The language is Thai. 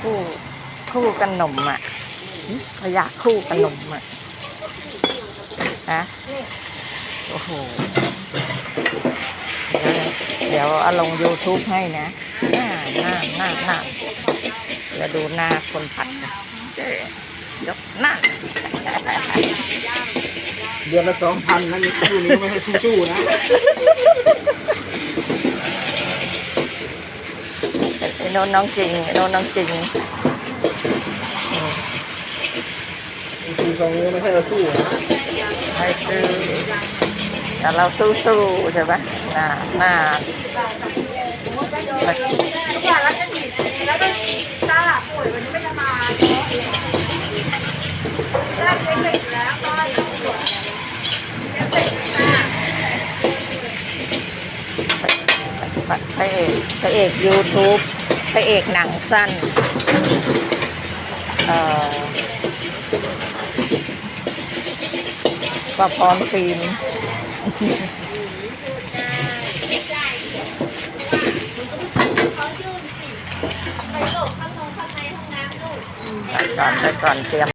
คู่คู่กันหนมอะเขาอยากคู่กันหนมอะฮะโอ้โหเดี๋ยวเดี๋ยวเอาลง YouTube ให้นะหน้าหน้าหน้าหน้าเดี๋ยวดูหน้าคนผัดนะเจ๊ยกหน้าเดือนละสองพันนะนี่คู่นี้ไม่ให้สู้ๆนะ ไอ้ โน้นน้องจริงไอ้โน้นน้องจริงคู่ตรงนี้ไม่ให้เราสู้นะไม่คือแต่เราสู้ๆใช่ไหมหน้าหน้าทุกอย่างแล้วจะฉีดแล้วก็ตาหลับป่วยวันนี้ไม่จะมาเนาะได้เช็คเด็กแล้วก็ต้องตรวจเช็คเด็กค่ะพระเอกพระ พระเอกหนังสั้นเอ่อก็พร้อมฟิล์มไปหลบข้างนอกางในห้องน้ำลูกไปก่อนไปก่อนเตรียม